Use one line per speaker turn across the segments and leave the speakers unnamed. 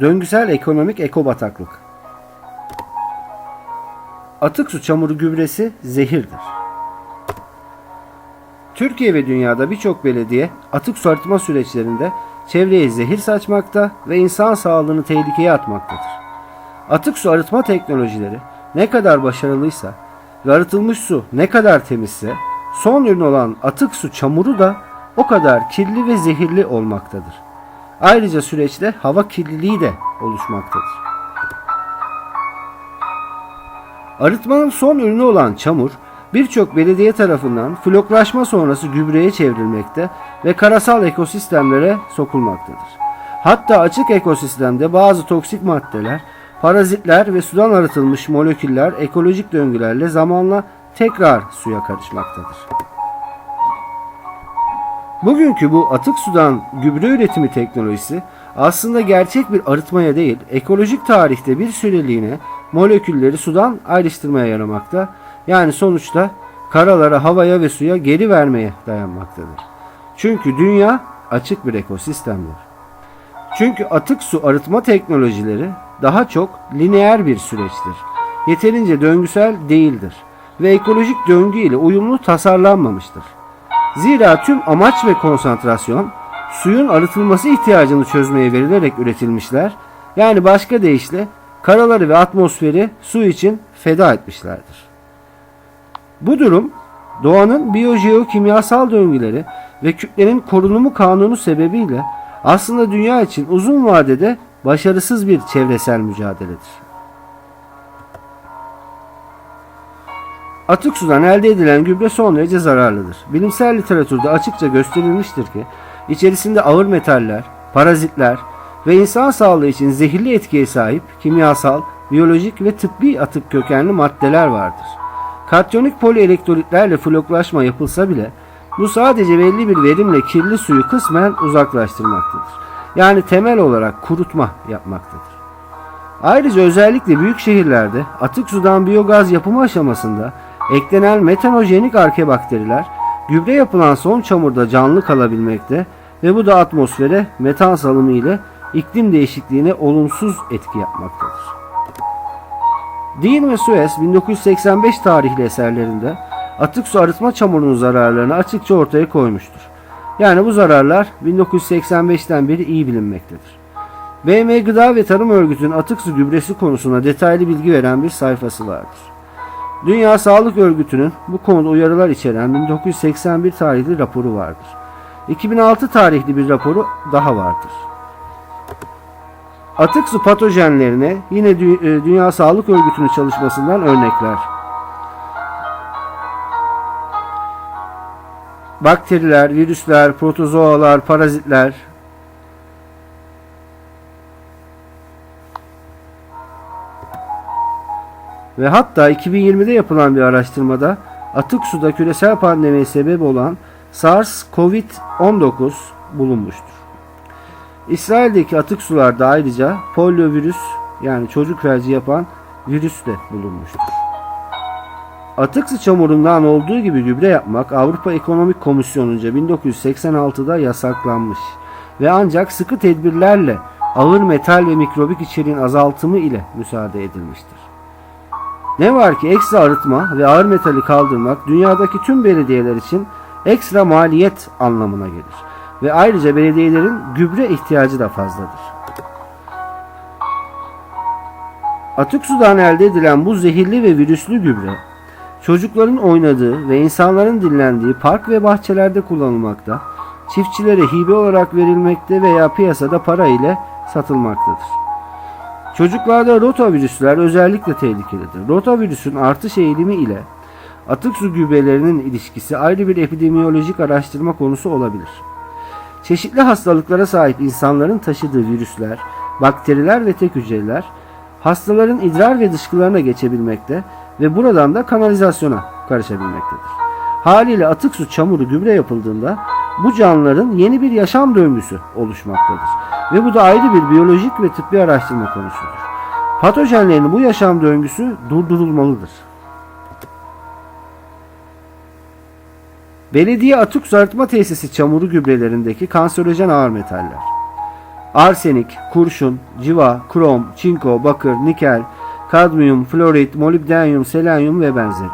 Döngüsel ekonomik ekobataklık. Atık su çamuru gübresi zehirdir. Türkiye ve dünyada birçok belediye atık su arıtma süreçlerinde çevreye zehir saçmakta ve insan sağlığını tehlikeye atmaktadır. Atık su arıtma teknolojileri ne kadar başarılıysa ve arıtılmış su ne kadar temizse son ürün olan atık su çamuru da o kadar kirli ve zehirli olmaktadır. Ayrıca süreçte hava kirliliği de oluşmaktadır. Arıtmanın son ürünü olan çamur birçok belediye tarafından floklaşma sonrası gübreye çevrilmekte ve karasal ekosistemlere sokulmaktadır. Hatta açık ekosistemde bazı toksik maddeler, parazitler ve sudan arıtılmış moleküller ekolojik döngülerle zamanla tekrar suya karışmaktadır. Bugünkü bu atık sudan gübre üretimi teknolojisi aslında gerçek bir arıtmaya değil, ekolojik tarihte bir süreliğine molekülleri sudan ayrıştırmaya yaramakta. Yani sonuçta karalara, havaya ve suya geri vermeye dayanmaktadır. Çünkü dünya açık bir ekosistemdir. Çünkü atık su arıtma teknolojileri daha çok lineer bir süreçtir. Yeterince döngüsel değildir ve ekolojik döngü ile uyumlu tasarlanmamıştır. Zira tüm amaç ve konsantrasyon suyun arıtılması ihtiyacını çözmeye verilerek üretilmişler. Yani başka deyişle karaları ve atmosferi su için feda etmişlerdir. Bu durum doğanın biyojeokimyasal döngüleri ve kütlenin korunumu kanunu sebebiyle aslında dünya için uzun vadede başarısız bir çevresel mücadeledir. Atık sudan elde edilen gübre son derece zararlıdır. Bilimsel literatürde açıkça gösterilmiştir ki içerisinde ağır metaller, parazitler ve insan sağlığı için zehirli etkiye sahip kimyasal, biyolojik ve tıbbi atık kökenli maddeler vardır. Katyonik polielektrolitlerle floklaşma yapılsa bile bu sadece belli bir verimle kirli suyu kısmen uzaklaştırmaktadır. Yani temel olarak kurutma yapmaktadır. Ayrıca özellikle büyük şehirlerde atık sudan biyogaz yapımı aşamasında eklenen metanojenik arkebakteriler gübre yapılan son çamurda canlı kalabilmekte ve bu da atmosfere metan salımı ile iklim değişikliğine olumsuz etki yapmaktadır. Dean ve Suez 1985 tarihli eserlerinde atık su arıtma çamurunun zararlarını açıkça ortaya koymuştur. Yani bu zararlar 1985'ten beri iyi bilinmektedir. BM Gıda ve Tarım Örgütü'nün atık su gübresi konusunda detaylı bilgi veren bir sayfası vardır. Dünya Sağlık Örgütü'nün bu konuda uyarılar içeren 1981 tarihli raporu vardır. 2006 tarihli bir raporu daha vardır. Atık su patojenlerine yine e, Dünya Sağlık Örgütü'nün çalışmasından örnekler. Bakteriler, virüsler, protozoalar, parazitler, Ve hatta 2020'de yapılan bir araştırmada atık suda küresel pandemiye sebep olan SARS-CoV-19 bulunmuştur. İsrail'deki atık sularda ayrıca poliovirüs yani çocuk felci yapan virüs de bulunmuştur. Atık su çamurundan olduğu gibi gübre yapmak Avrupa Ekonomik Komisyonu'nca 1986'da yasaklanmış ve ancak sıkı tedbirlerle ağır metal ve mikrobik içeriğin azaltımı ile müsaade edilmiştir. Ne var ki ekstra arıtma ve ağır metali kaldırmak dünyadaki tüm belediyeler için ekstra maliyet anlamına gelir. Ve ayrıca belediyelerin gübre ihtiyacı da fazladır. Atık sudan elde edilen bu zehirli ve virüslü gübre, çocukların oynadığı ve insanların dinlendiği park ve bahçelerde kullanılmakta, çiftçilere hibe olarak verilmekte veya piyasada para ile satılmaktadır. Çocuklarda rotavirüsler özellikle tehlikelidir. Rotavirüsün artış eğilimi ile atık su gübrelerinin ilişkisi ayrı bir epidemiyolojik araştırma konusu olabilir. Çeşitli hastalıklara sahip insanların taşıdığı virüsler, bakteriler ve tek hücreler hastaların idrar ve dışkılarına geçebilmekte ve buradan da kanalizasyona karışabilmektedir. Haliyle atık su çamuru gübre yapıldığında bu canlıların yeni bir yaşam döngüsü oluşmaktadır. Ve bu da ayrı bir biyolojik ve tıbbi araştırma konusudur. Patojenlerin bu yaşam döngüsü durdurulmalıdır. Belediye atık su arıtma tesisi çamuru gübrelerindeki kanserojen ağır metaller. arsenik, kurşun, civa, krom, çinko, bakır, nikel, kadmiyum, florit, molibdenyum, selenyum ve benzeri.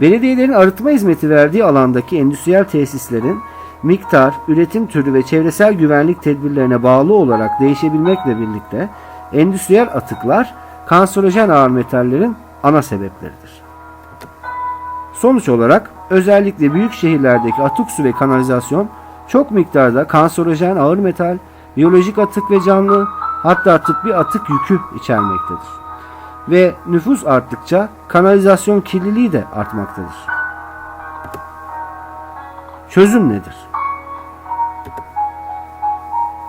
Belediyelerin arıtma hizmeti verdiği alandaki endüstriyel tesislerin miktar, üretim türü ve çevresel güvenlik tedbirlerine bağlı olarak değişebilmekle birlikte endüstriyel atıklar kanserojen ağır metallerin ana sebepleridir. Sonuç olarak özellikle büyük şehirlerdeki atık su ve kanalizasyon çok miktarda kanserojen ağır metal, biyolojik atık ve canlı hatta tıbbi atık yükü içermektedir. Ve nüfus arttıkça kanalizasyon kirliliği de artmaktadır. Çözüm nedir?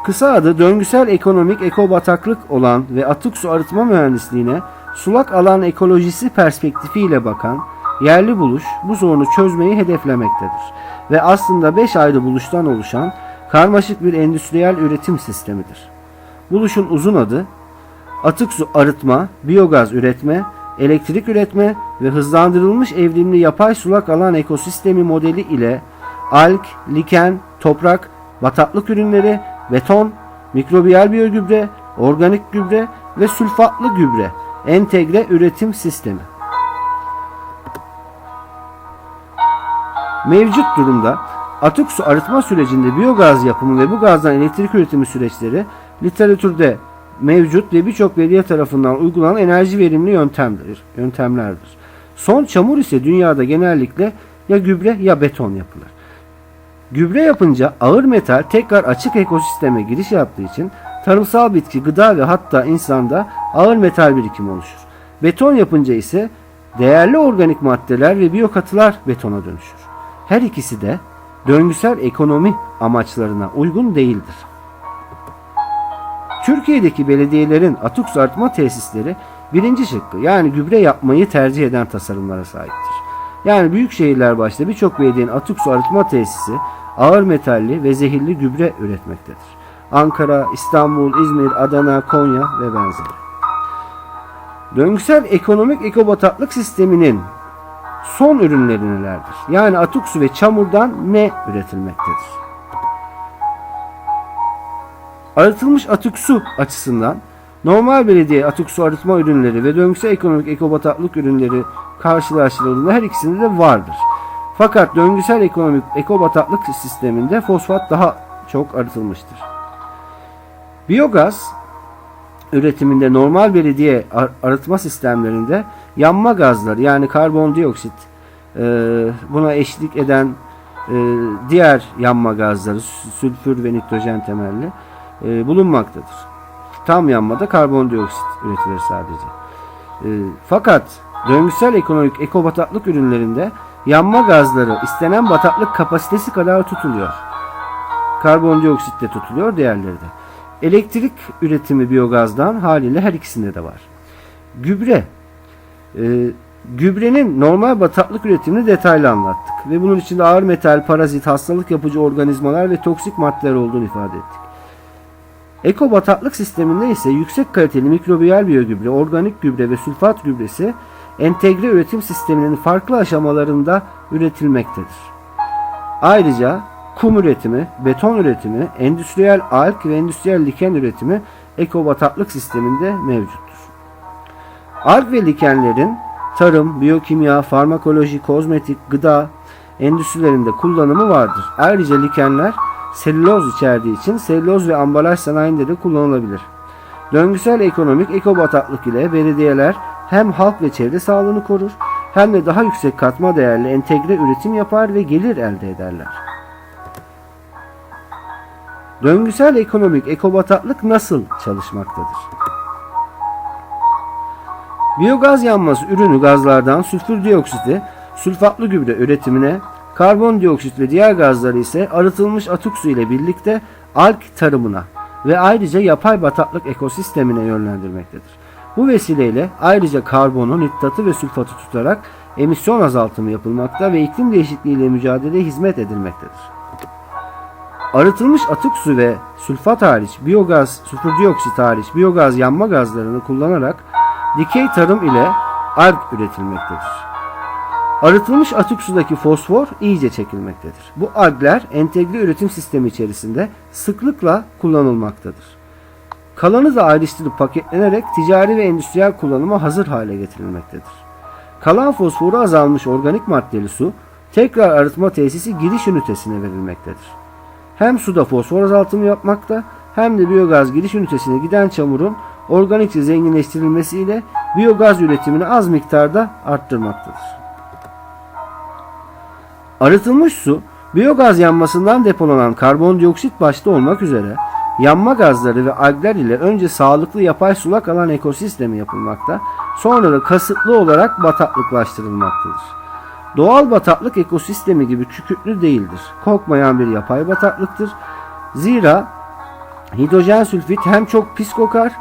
Kısa adı döngüsel ekonomik ekobataklık olan ve atık su arıtma mühendisliğine sulak alan ekolojisi perspektifiyle bakan yerli buluş bu sorunu çözmeyi hedeflemektedir. Ve aslında 5 ayrı buluştan oluşan karmaşık bir endüstriyel üretim sistemidir. Buluşun uzun adı atık su arıtma, biyogaz üretme, elektrik üretme ve hızlandırılmış evrimli yapay sulak alan ekosistemi modeli ile alg, liken, toprak, bataklık ürünleri, beton, mikrobiyal biyogübre, organik gübre ve sülfatlı gübre entegre üretim sistemi. Mevcut durumda atık su arıtma sürecinde biyogaz yapımı ve bu gazdan elektrik üretimi süreçleri literatürde mevcut ve birçok belediye tarafından uygulanan enerji verimli yöntemdir, yöntemlerdir. Son çamur ise dünyada genellikle ya gübre ya beton yapılır. Gübre yapınca ağır metal tekrar açık ekosisteme giriş yaptığı için tarımsal bitki, gıda ve hatta insanda ağır metal birikimi oluşur. Beton yapınca ise değerli organik maddeler ve biyokatılar betona dönüşür. Her ikisi de döngüsel ekonomi amaçlarına uygun değildir. Türkiye'deki belediyelerin atık arıtma tesisleri birinci şıkkı yani gübre yapmayı tercih eden tasarımlara sahiptir. Yani büyük şehirler başta birçok belediyenin atık su arıtma tesisi ağır metalli ve zehirli gübre üretmektedir. Ankara, İstanbul, İzmir, Adana, Konya ve benzeri. Döngüsel ekonomik ekobataklık sisteminin son ürünleri nelerdir? Yani atık su ve çamurdan ne üretilmektedir? Arıtılmış atık su açısından normal belediye atık su arıtma ürünleri ve döngüsel ekonomik ekobataklık ürünleri karşılaştırıldığında her ikisinde de vardır. Fakat döngüsel ekonomik ekobataklık sisteminde fosfat daha çok arıtılmıştır. Biyogaz üretiminde normal belediye ar- arıtma sistemlerinde yanma gazları yani karbondioksit e, buna eşlik eden e, diğer yanma gazları sü- sülfür ve nitrojen temelli e, bulunmaktadır. Tam yanmada karbondioksit üretilir sadece. Fakat döngüsel ekonomik ekobataklık ürünlerinde yanma gazları istenen bataklık kapasitesi kadar tutuluyor. Karbondioksit de tutuluyor, diğerleri de. Elektrik üretimi biyogazdan haliyle her ikisinde de var. Gübre. E, gübrenin normal bataklık üretimini detaylı anlattık. Ve bunun içinde ağır metal, parazit, hastalık yapıcı organizmalar ve toksik maddeler olduğunu ifade ettik. Eko bataklık sisteminde ise yüksek kaliteli mikrobiyal biyogübre, organik gübre ve sülfat gübresi entegre üretim sisteminin farklı aşamalarında üretilmektedir. Ayrıca kum üretimi, beton üretimi, endüstriyel alg ve endüstriyel liken üretimi eko bataklık sisteminde mevcuttur. Alg ve likenlerin tarım, biyokimya, farmakoloji, kozmetik, gıda endüstrilerinde kullanımı vardır. Ayrıca likenler selüloz içerdiği için selüloz ve ambalaj sanayinde de kullanılabilir. Döngüsel ekonomik ekobataklık ile belediyeler hem halk ve çevre sağlığını korur hem de daha yüksek katma değerli entegre üretim yapar ve gelir elde ederler. Döngüsel ekonomik ekobataklık nasıl çalışmaktadır? Biyogaz yanması ürünü gazlardan sülfür dioksiti, sülfatlı gübre üretimine, karbondioksit ve diğer gazları ise arıtılmış atık su ile birlikte alg tarımına ve ayrıca yapay bataklık ekosistemine yönlendirmektedir. Bu vesileyle ayrıca karbonu, nitratı ve sülfatı tutarak emisyon azaltımı yapılmakta ve iklim değişikliği ile mücadeleye hizmet edilmektedir. Arıtılmış atık su ve sülfat hariç biyogaz, sülfür dioksit hariç biyogaz yanma gazlarını kullanarak dikey tarım ile alg üretilmektedir. Arıtılmış atık sudaki fosfor iyice çekilmektedir. Bu algler entegre üretim sistemi içerisinde sıklıkla kullanılmaktadır. Kalanı da ayrıştırıp paketlenerek ticari ve endüstriyel kullanıma hazır hale getirilmektedir. Kalan fosforu azalmış organik maddeli su tekrar arıtma tesisi giriş ünitesine verilmektedir. Hem suda fosfor azaltımı yapmakta hem de biyogaz giriş ünitesine giden çamurun organikçe zenginleştirilmesiyle biyogaz üretimini az miktarda arttırmaktadır. Arıtılmış su, biyogaz yanmasından depolanan karbondioksit başta olmak üzere yanma gazları ve algler ile önce sağlıklı yapay sulak alan ekosistemi yapılmakta, sonra da kasıtlı olarak bataklıklaştırılmaktadır. Doğal bataklık ekosistemi gibi kükürtlü değildir. Kokmayan bir yapay bataklıktır. Zira hidrojen sülfit hem çok pis kokar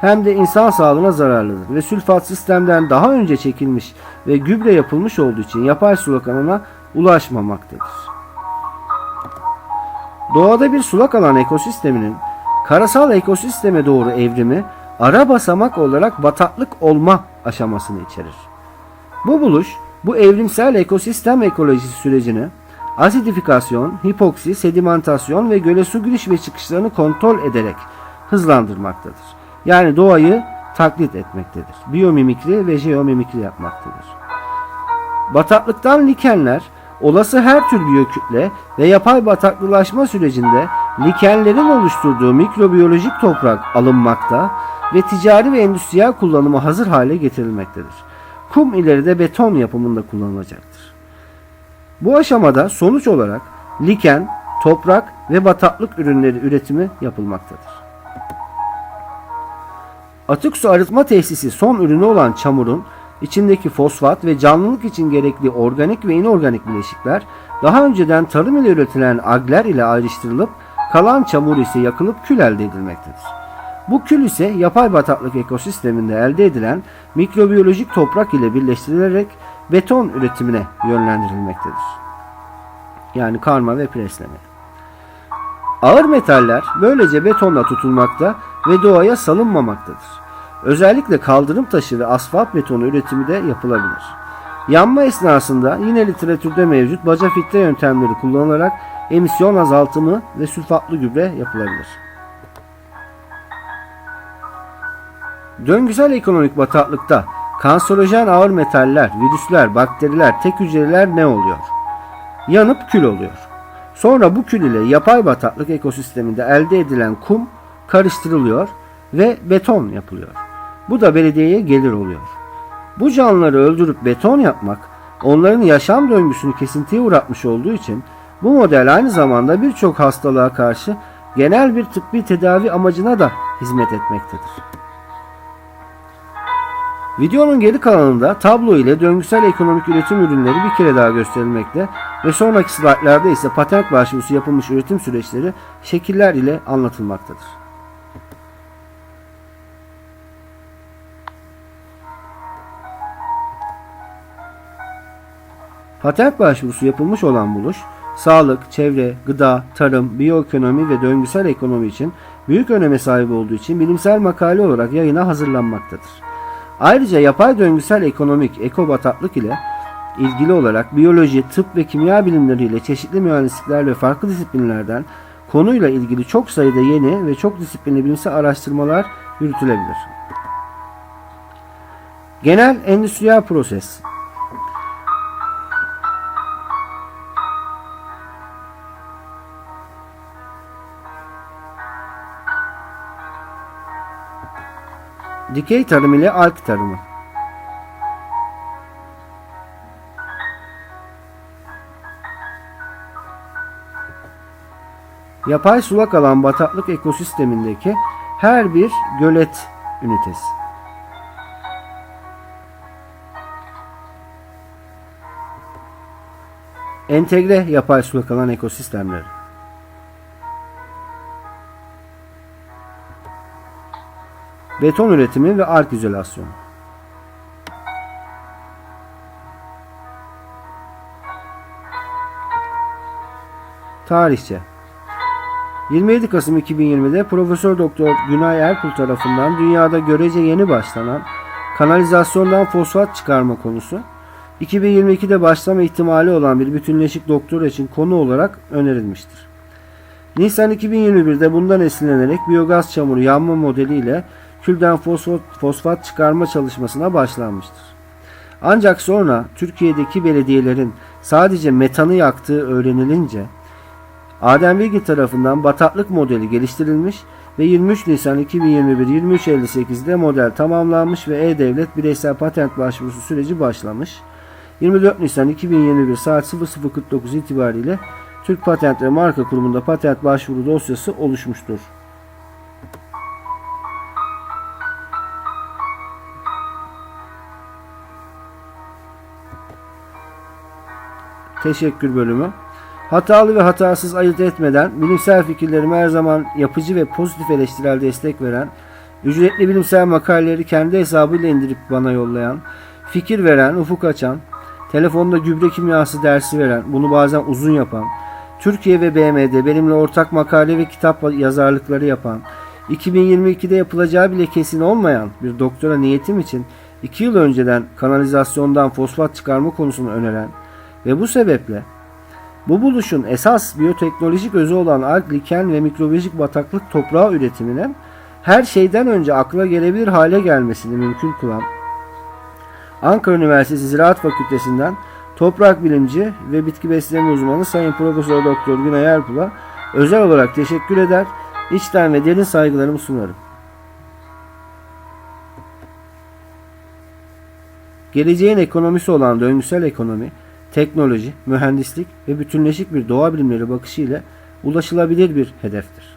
hem de insan sağlığına zararlıdır ve sülfat sistemden daha önce çekilmiş ve gübre yapılmış olduğu için yapay sulak alana ulaşmamaktadır. Doğada bir sulak alan ekosisteminin karasal ekosisteme doğru evrimi ara basamak olarak bataklık olma aşamasını içerir. Bu buluş bu evrimsel ekosistem ekolojisi sürecini asidifikasyon, hipoksi, sedimentasyon ve göle su giriş ve çıkışlarını kontrol ederek hızlandırmaktadır. Yani doğayı taklit etmektedir. Biyomimikri ve jeomimikri yapmaktadır. Bataklıktan likenler olası her tür biyokütle ve yapay bataklılaşma sürecinde likenlerin oluşturduğu mikrobiyolojik toprak alınmakta ve ticari ve endüstriyel kullanıma hazır hale getirilmektedir. Kum ileride beton yapımında kullanılacaktır. Bu aşamada sonuç olarak liken, toprak ve bataklık ürünleri üretimi yapılmaktadır. Atık su arıtma tesisi son ürünü olan çamurun içindeki fosfat ve canlılık için gerekli organik ve inorganik bileşikler daha önceden tarım ile üretilen agler ile ayrıştırılıp kalan çamur ise yakılıp kül elde edilmektedir. Bu kül ise yapay bataklık ekosisteminde elde edilen mikrobiyolojik toprak ile birleştirilerek beton üretimine yönlendirilmektedir. Yani karma ve presleme. Ağır metaller böylece betonla tutulmakta ve doğaya salınmamaktadır. Özellikle kaldırım taşı ve asfalt betonu üretimi de yapılabilir. Yanma esnasında yine literatürde mevcut baca filtre yöntemleri kullanılarak emisyon azaltımı ve sülfatlı gübre yapılabilir. Döngüsel ekonomik bataklıkta kanserojen ağır metaller, virüsler, bakteriler, tek hücreler ne oluyor? Yanıp kül oluyor. Sonra bu kül ile yapay bataklık ekosisteminde elde edilen kum karıştırılıyor ve beton yapılıyor. Bu da belediyeye gelir oluyor. Bu canlıları öldürüp beton yapmak onların yaşam döngüsünü kesintiye uğratmış olduğu için bu model aynı zamanda birçok hastalığa karşı genel bir tıbbi tedavi amacına da hizmet etmektedir. Videonun geri kalanında tablo ile döngüsel ekonomik üretim ürünleri bir kere daha gösterilmekte ve sonraki slaytlarda ise patent başvurusu yapılmış üretim süreçleri şekiller ile anlatılmaktadır. Patent başvurusu yapılmış olan buluş, sağlık, çevre, gıda, tarım, biyoekonomi ve döngüsel ekonomi için büyük öneme sahip olduğu için bilimsel makale olarak yayına hazırlanmaktadır. Ayrıca yapay döngüsel ekonomik ekobataklık ile ilgili olarak biyoloji, tıp ve kimya bilimleriyle çeşitli mühendislikler ve farklı disiplinlerden konuyla ilgili çok sayıda yeni ve çok disiplinli bilimsel araştırmalar yürütülebilir. Genel endüstriyel proses Dikey tarım ile alg tarımı. Yapay sulak alan bataklık ekosistemindeki her bir gölet ünitesi. Entegre yapay sulak alan ekosistemleri. Beton üretimi ve ark izolasyonu. Tarihçe 27 Kasım 2020'de Profesör Doktor Günay Erkul tarafından dünyada görece yeni başlanan kanalizasyondan fosfat çıkarma konusu 2022'de başlama ihtimali olan bir bütünleşik doktora için konu olarak önerilmiştir. Nisan 2021'de bundan esinlenerek biyogaz çamuru yanma modeliyle külden fosfat, çıkarma çalışmasına başlanmıştır. Ancak sonra Türkiye'deki belediyelerin sadece metanı yaktığı öğrenilince Adem Bilgi tarafından bataklık modeli geliştirilmiş ve 23 Nisan 2021-23.58'de model tamamlanmış ve E-Devlet bireysel patent başvurusu süreci başlamış. 24 Nisan 2021 saat 00.49 itibariyle Türk Patent ve Marka Kurumu'nda patent başvuru dosyası oluşmuştur. Teşekkür bölümü. Hatalı ve hatasız ayırt etmeden bilimsel fikirlerime her zaman yapıcı ve pozitif eleştirel destek veren, ücretli bilimsel makaleleri kendi hesabıyla indirip bana yollayan, fikir veren, ufuk açan, telefonda gübre kimyası dersi veren, bunu bazen uzun yapan, Türkiye ve BM'de benimle ortak makale ve kitap yazarlıkları yapan, 2022'de yapılacağı bile kesin olmayan bir doktora niyetim için 2 yıl önceden kanalizasyondan fosfat çıkarma konusunu öneren ve bu sebeple bu buluşun esas biyoteknolojik özü olan alg, liken ve mikrobiyolojik bataklık toprağı üretimine her şeyden önce akla gelebilir hale gelmesini mümkün kılan Ankara Üniversitesi Ziraat Fakültesinden toprak bilimci ve bitki besleme uzmanı Sayın Profesör Doktor Günay Erpul'a özel olarak teşekkür eder, içten ve derin saygılarımı sunarım. Geleceğin ekonomisi olan döngüsel ekonomi, teknoloji, mühendislik ve bütünleşik bir doğa bilimleri bakışı ile ulaşılabilir bir hedeftir.